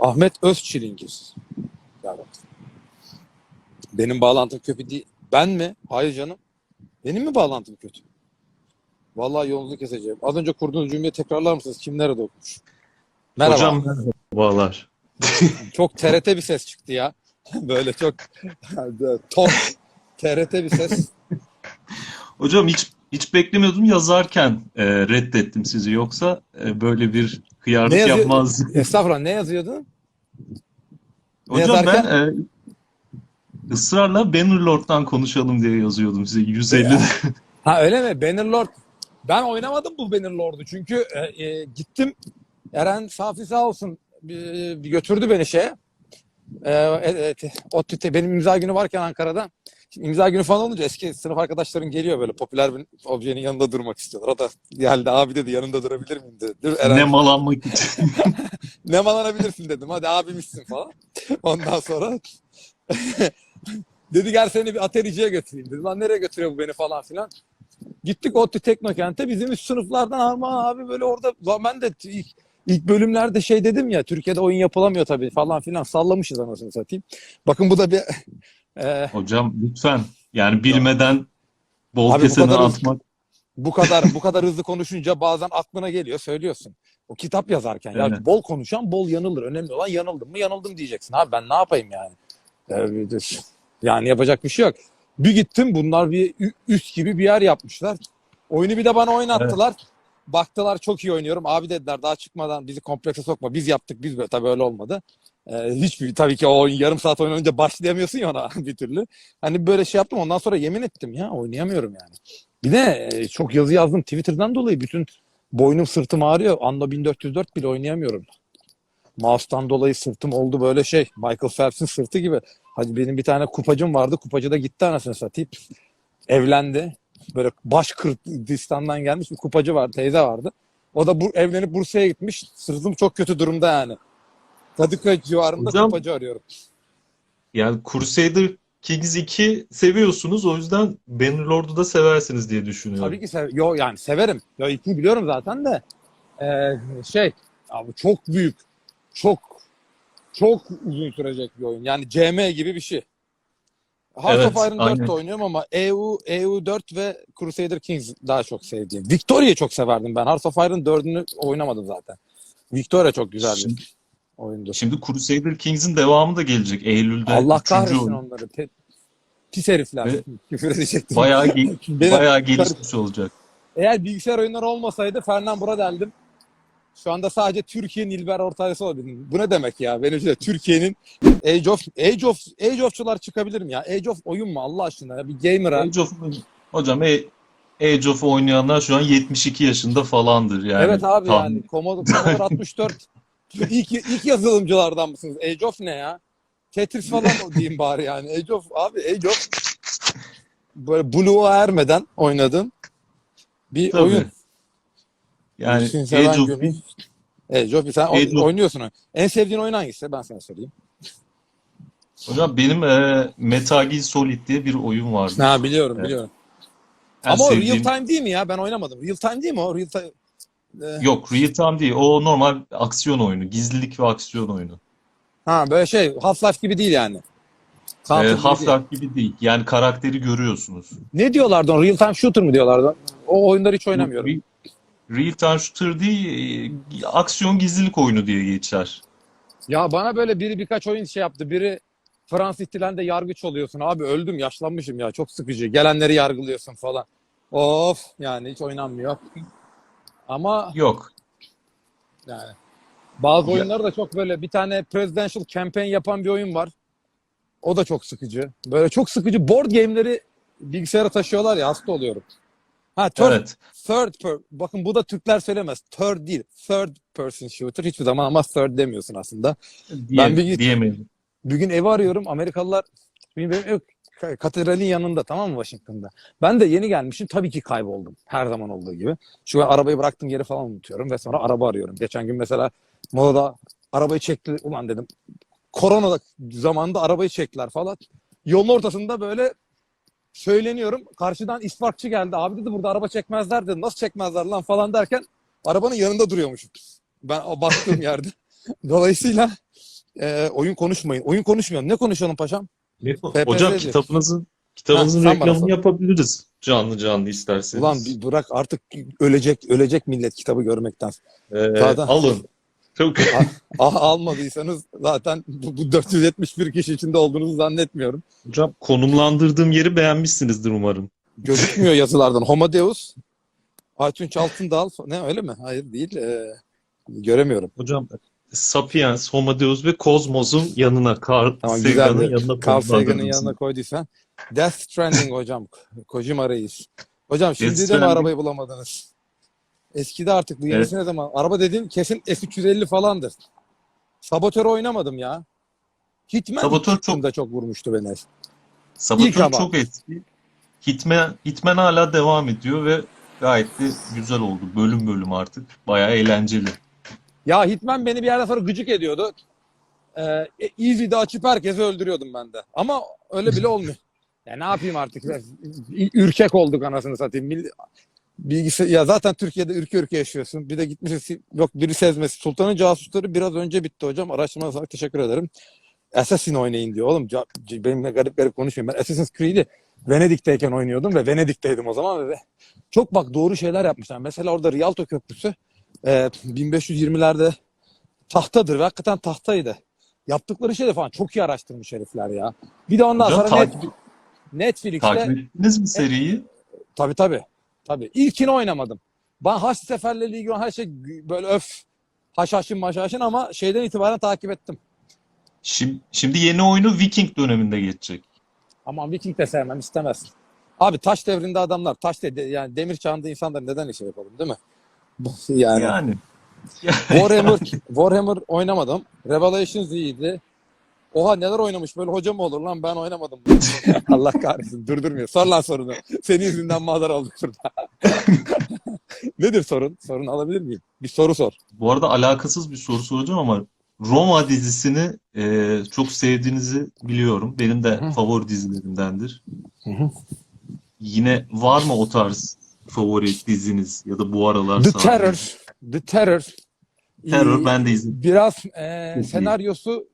Ahmet Özçilingir. Ya bak. Benim bağlantım kötü değil. Ben mi? Hayır canım. Benim mi bağlantım kötü? Vallahi yolunuzu keseceğim. Az önce kurduğunuz cümleyi tekrarlar mısınız? Kim nerede okumuş? Merhaba. Hocam merhabalar. Çok TRT bir ses çıktı ya. Böyle çok top TRT bir ses. Hocam hiç hiç beklemiyordum yazarken e, reddettim sizi yoksa e, böyle bir hıyarlık Ne yazıyor- yapmazdım. Estağfurullah ne yazıyordun? Ne Hocam yazarken? ben e, ısrarla Bannerlord'dan konuşalım diye yazıyordum size 150. Ha öyle mi? Bannerlord. Ben oynamadım bu Bannerlord'u çünkü e, e, gittim. Eren Safi sağ olsun bir götürdü beni şeye. E, e, e, benim imza günü varken Ankara'da. Şimdi imza günü falan olunca eski sınıf arkadaşların geliyor böyle popüler bir objenin yanında durmak istiyorlar. O da geldi abi dedi yanında durabilir miyim dedi. Dur Eren ne malanmak için. ne malanabilirsin dedim. Hadi abimizsin falan. Ondan sonra dedi gel seni bir atericiye götüreyim dedi. Lan nereye götürüyor bu beni falan filan. Gittik ODTÜ Teknokent'e bizim üst sınıflardan ama abi böyle orada lan ben de ilk, ilk bölümlerde şey dedim ya Türkiye'de oyun yapılamıyor tabii falan filan sallamışız anasını satayım. Bakın bu da bir e, Hocam lütfen yani bilmeden bol Abi bu kesene kadar- atmak. bu kadar bu kadar hızlı konuşunca bazen aklına geliyor söylüyorsun. O kitap yazarken ya Evet. bol konuşan bol yanılır. Önemli olan yanıldım mı yanıldım diyeceksin. Abi ben ne yapayım yani? Ee, Yani yapacak bir şey yok. Bir gittim bunlar bir ü- üst gibi bir yer yapmışlar. Oyunu bir de bana oynattılar. Baktılar çok iyi oynuyorum. Abi dediler daha çıkmadan bizi komplekse sokma. Biz yaptık biz böyle. Tabii öyle olmadı. Ee, hiçbir tabii ki o yarım saat oynanınca başlayamıyorsun ya ona bir türlü. Hani böyle şey yaptım ondan sonra yemin ettim ya oynayamıyorum yani. Bir de e, çok yazı yazdım Twitter'dan dolayı bütün boynum sırtım ağrıyor. Anno 1404 bile oynayamıyorum. Mouse'tan dolayı sırtım oldu böyle şey. Michael Phelps'in sırtı gibi. Hadi benim bir tane kupacım vardı. Kupacı da gitti anasını satayım. Evlendi. Böyle baş Kırgızistan'dan gelmiş bir kupacı vardı. Teyze vardı. O da bu, evlenip Bursa'ya gitmiş. Sırtım çok kötü durumda yani. Kadıköy civarında Hocam- kupacı arıyorum. Yani Crusader Kings 2 seviyorsunuz o yüzden Bannerlord'u da seversiniz diye düşünüyorum. Tabii ki sev Yo yani severim. Ya iki biliyorum zaten de. Ee, şey abi çok büyük. Çok çok uzun sürecek bir oyun. Yani CM gibi bir şey. Hearts Evet, of Iron 4 aynen. de oynuyorum ama EU, EU 4 ve Crusader Kings daha çok sevdiğim. Victoria'yı çok severdim ben. Hearts of Iron 4'ünü oynamadım zaten. Victoria çok güzel bir Şimdi, oyunda. Şimdi Crusader Kings'in devamı da gelecek Eylül'de. Allah kahretsin oyun. onları. Pe- Pis herifler. Küfür edecektim. Bayağı, ge- bayağı gelişmiş olacak. Eğer bilgisayar oyunları olmasaydı Fernan Bura deldim. Şu anda sadece Türkiye'nin İlber Ortaylısı olabilirim. Bu ne demek ya? Benim için Türkiye'nin Age of, Age of, Age of'çular çıkabilir mi ya? Age of oyun mu Allah aşkına? Ya? Bir gamer'a. Age of, hocam e, Age of oynayanlar şu an 72 yaşında falandır yani. Evet abi Tam. yani. Commodore 64 Şu ilk, yazılımcılardan mısınız? Age of ne ya? Tetris falan mı diyeyim bari yani. Age of abi Age of böyle Blue'a ermeden oynadın. Bir Tabii. oyun. Yani Age of bir... Age of sen Age of... oynuyorsun. En sevdiğin oyun hangisi? Ben sana söyleyeyim. Hocam benim e, Metal Gear Solid diye bir oyun vardı. Ha biliyorum evet. biliyorum. En Ama sevdiğim... o real time değil mi ya? Ben oynamadım. Real time değil mi o? Real time... Ee, Yok real time değil. O normal aksiyon oyunu. Gizlilik ve aksiyon oyunu. ha böyle şey Half-Life gibi değil yani. Counter Ee, gibi değil. Half-Life gibi değil. Yani karakteri görüyorsunuz. Ne diyorlardı ona? Real time shooter mu diyorlardı? O oyunları hiç oynamıyorum. Re- Real time shooter değil, e, aksiyon gizlilik oyunu diye geçer. Ya bana böyle biri birkaç oyun şey yaptı. Biri Fransız ihtilalinde yargıç oluyorsun. Abi öldüm yaşlanmışım ya çok sıkıcı. Gelenleri yargılıyorsun falan. Of yani hiç oynanmıyor. Ama Yok. Yani bazı Ya- oyunları da çok böyle bir tane presidential campaign yapan bir oyun var. O da çok sıkıcı. Böyle çok sıkıcı board game'leri bilgisayara taşıyorlar ya hasta oluyorum. Ha third, Evet. third per, bakın bu da Türkler söylemez. Third değil. Third person shooter hiçbir zaman ama third demiyorsun aslında. Diye, Ben bir- diyemedim. Bir gün evi arıyorum. Amerikalılar benim evim ev katedralin yanında tamam mı Washington'da. Ben de yeni gelmişim. Tabii ki kayboldum. Her zaman olduğu gibi. Şu arabayı bıraktığım yeri falan unutuyorum ve sonra araba arıyorum. Geçen gün mesela molada arabayı çekti. Ulan dedim korona zamanında arabayı çektiler falan. Yolun ortasında böyle söyleniyorum. Karşıdan isparkçı geldi. Abi dedi burada araba çekmezler dedi. Nasıl çekmezler lan falan derken arabanın yanında duruyormuşum. Ben baktığım yerde. Dolayısıyla e, oyun konuşmayın. Oyun konuşmuyorum. Ne konuşalım paşam? Ne- PPZ Hocam kitabınızın kitabınızın Ha, sen bana reklamını sor. yapabiliriz. Canlı canlı isterseniz. Ulan bir bırak artık ölecek ölecek millet kitabı görmekten. Ee, Zaten- alın. Çok Ah almadıysanız zaten bu, bu 471 kişi içinde olduğunuzu zannetmiyorum. hocam konumlandırdığım yeri beğenmişsinizdir umarım. Gözükmüyor yazılardan. Homo Deus, Aytunç Altındal. Ne öyle mi? Hayır değil. Ee, göremiyorum. Hocam Sapiens, Homo Deus ve Kozmos'un yanına Carl Tamam Sagan'ın yanına Carl Sagan'ın yanına koyduysan. Death Stranding hocam. Kojima Reis. Hocam şimdi Death de mi arabayı bulamadınız? Eskide artık bu yenisi ne zaman? Araba dediğim kesin S350 falandır. Sabotör oynamadım ya. Hitman Saboteur çok- çıktığında çok vurmuştu beni. İlk Saboteur ama. çok eski. Hitman, Hitman hala devam ediyor ve gayet de güzel oldu. Bölüm bölüm artık. Bayağı eğlenceli. Ya Hitman beni bir yerden sonra gıcık ediyordu. Ee, e, Easy'de açıp herkesi öldürüyordum ben de. Ama öyle bile olmuyor. Ya ne yapayım artık? Ürkek olduk anasını satayım. Bilgisi ya zaten Türkiye'de ürke ürke yaşıyorsun. Bir de gitmişiz yok biri sezmesi. Sultanın casusları biraz önce bitti hocam. Araştırmanız için teşekkür ederim. Assassin oynayın diyor. Oğlum benimle garip garip konuşmayın. Ben Assassin's Creed'i Venedik'teyken oynuyordum ve Venedik'teydim o zaman ve çok bak doğru şeyler yapmışlar. Mesela orada Rialto Köprüsü e, 1520'lerde tahtadır ve hakikaten tahtaydı. Yaptıkları şey de falan çok iyi araştırmış herifler ya. Bir de ondan Hocam sonra takip- Net, Netflix'te Takip ettiniz mi seriyi? tabii tabii. Tabii. İlkini oynamadım. Ben Haç seferleriyle ilgili her şey böyle öf haşhaşın maşhaşın ama şeyden itibaren takip ettim. Şimdi, şimdi yeni oyunu Viking döneminde geçecek. Aman Viking de sevmem istemezsin. Abi taş devrinde adamlar, taş de, yani demir çağında insanlar neden işe yapalım değil mi? Yani, Yani. Warhammer, Warhammer oynamadım. Revelations iyiydi. Oha neler oynamış böyle hoca mı olur lan ben oynamadım. Allah kahretsin durdurmuyor. Sor lan sorunu. Senin yüzünden mağdur olduk burada. Nedir sorun? Sorun alabilir miyim? Bir soru sor. Bu arada alakasız bir soru soracağım ama Roma dizisini e, çok sevdiğinizi biliyorum. Benim de Hı. favori dizilerimdendir. Hı. Yine var mı o tarz favori diziniz ya da bu aralar The sadece? Terror. The Terror. Terror Ee, ben de izledim. Biraz e, senaryosu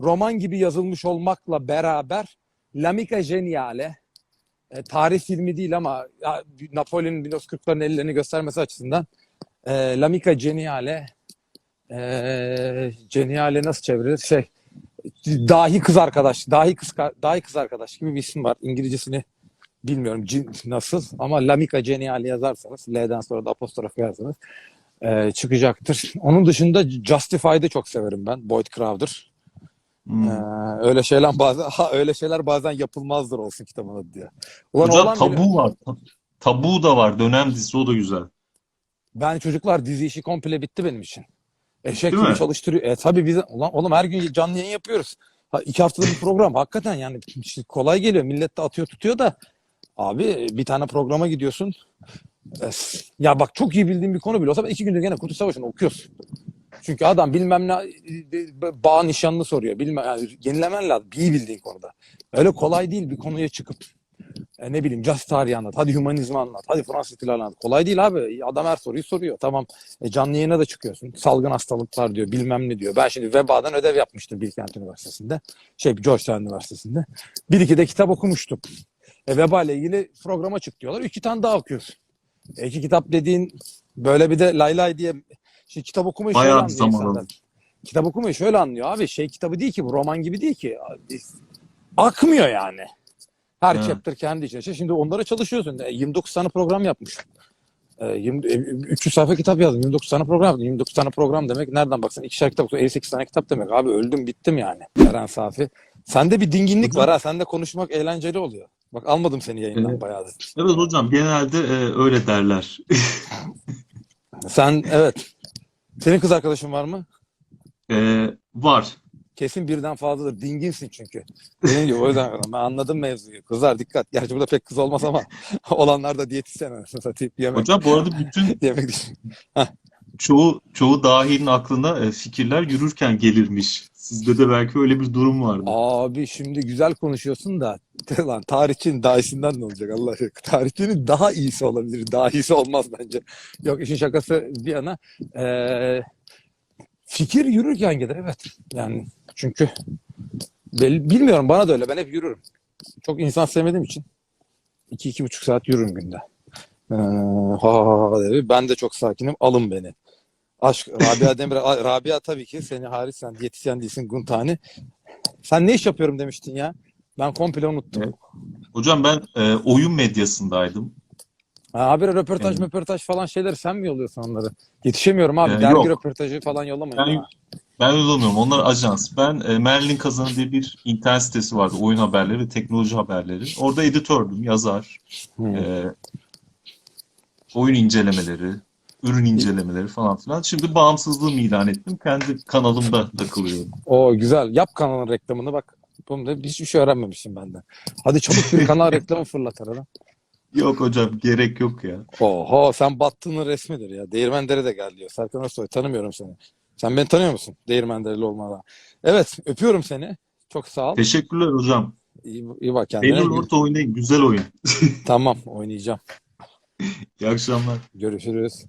roman gibi yazılmış olmakla beraber L'Amica Geniale e, tarih filmi değil ama ya, Napolyon'un 1940'ların ellerini göstermesi açısından e, L'Amica Geniale e, Geniale nasıl çevirilir? Şey dahi kız arkadaş, dahi kız dahi kız arkadaş gibi bir isim var. İngilizcesini bilmiyorum cin, nasıl ama L'Amica Geniale yazarsanız L'den sonra da apostrof yazarsanız e, çıkacaktır. Onun dışında Justified'ı çok severim ben. Boyd Crowder. Hmm. Ee, öyle şeyler bazen ha, öyle şeyler bazen yapılmazdır olsun kitabın adı diye. Ulan Hocam oğlan bile- Tabu var. Ta- Tabu da var. Dönem dizisi o da güzel. ben çocuklar dizi işi komple bitti benim için. Eşek Değil gibi mi? çalıştırıyor. E tabii biz ulan oğlum her gün canlı yayın yapıyoruz. Ha, iki haftada bir program. Hakikaten yani kolay geliyor. Millet de atıyor tutuyor da abi bir tane programa gidiyorsun. Ya bak çok iyi bildiğim bir konu bile olsa iki gündür gene Kurtuluş Savaşı'nı okuyorsun. Çünkü adam bilmem ne bağ nişanını soruyor. Bilmem yani yenilemen lazım. İyi bildiğin konuda. Öyle kolay değil bir konuya çıkıp e, ne bileyim Just tarihi anlat. Hadi hümanizmi anlat. Hadi Fransız ihtilali anlat. Kolay değil abi. Adam her soruyu soruyor. Tamam e, canlı yayına da çıkıyorsun. Salgın hastalıklar diyor. Bilmem ne diyor. Ben şimdi vebadan ödev yapmıştım Bilkent Üniversitesi'nde. Şey Georgetown Üniversitesi'nde. Bir iki de kitap okumuştum. E, veba ile ilgili programa çık diyorlar. İki tane daha okuyorsun. E, iki kitap dediğin böyle bir de lay lay diye Şimdi kitap okumayı şöyle Bayağı bir anlıyor zaman insanlar. Kitap okumayı şöyle anlıyor abi. Şey kitabı değil ki bu roman gibi değil ki. Akmıyor yani. Her Evet. chapter kendi içine. Şey, Şimdi onlara çalışıyorsun. E, 29 tane program yapmış. E, 20, e, 300 sayfa kitap yazdım. 29 tane program yaptım. 29 tane program demek nereden baksan ikişer kitap 58 tane kitap demek. Abi öldüm bittim yani. Eren Safi. Sende bir dinginlik var ha. Sende konuşmak eğlenceli oluyor. Bak almadım seni yayından Evet. bayağıdır. Evet hocam genelde e, öyle derler. Sen evet. Senin kız arkadaşın var mı? E, var. Kesin birden fazladır. Dinginsin çünkü. Benim gibi o yüzden ben anladım mevzuyu. Kızlar dikkat. Gerçi burada pek kız olmaz ama olanlar da diyetisyen anasını satayım. Yemek, Hocam bu arada bütün yemek. Çoğu çoğu dahinin aklına e, fikirler yürürken gelirmiş. Sizde de belki öyle bir durum vardı. Abi şimdi güzel konuşuyorsun da lan tarihçinin daha iyisinden ne olacak Allah aşkına? Tarihçinin daha iyisi olabilir. Daha olmaz bence. Yok işin şakası bir yana. Ee, Fikir yürürken gelir evet. Yani çünkü bilmiyorum bana da öyle. Ben hep yürürüm. Çok insan sevmediğim için iki iki buçuk saat yürürüm günde. Ee, ha, ha, ha. Ben de çok sakinim. Alın beni. Aşk Rabia Demir A- Rabia tabii ki seni hariç sen diyetisyen değilsin Guntani. Sen ne iş yapıyorum demiştin ya? Ben komple unuttum. Evet. Hocam ben e, oyun medyasındaydım. Ha, habire röportaj Evet. röportaj falan şeyler sen mi yolluyorsun onları? Yetişemiyorum abi. Ee, Dergi yok. röportajı falan yollamayın. Ben, ya. ben yollamıyorum. Onlar ajans. Ben e, Merlin Kazanı diye bir internet sitesi vardı. Oyun haberleri ve teknoloji haberleri. Orada editördüm, yazar. Hmm. E, oyun incelemeleri, ürün incelemeleri falan filan. Şimdi bağımsızlığımı ilan ettim. Kendi kanalımda takılıyorum. O güzel. Yap kanalın reklamını bak. Bunu da hiçbir şey öğrenmemişim benden. Hadi çabuk bir kanal reklamı fırlat arada. Yok hocam gerek yok ya. Oho sen battığının resmidir ya. Değirmendere de gel diyor. Serkan Özsoy tanımıyorum seni. Sen beni tanıyor musun? Değirmendereli olmadan. Evet öpüyorum seni. Çok sağ ol. Teşekkürler hocam. İyi, iyi bak kendine. Bannerlord oynayın. Güzel oyun. Tamam oynayacağım. İyi akşamlar. Görüşürüz.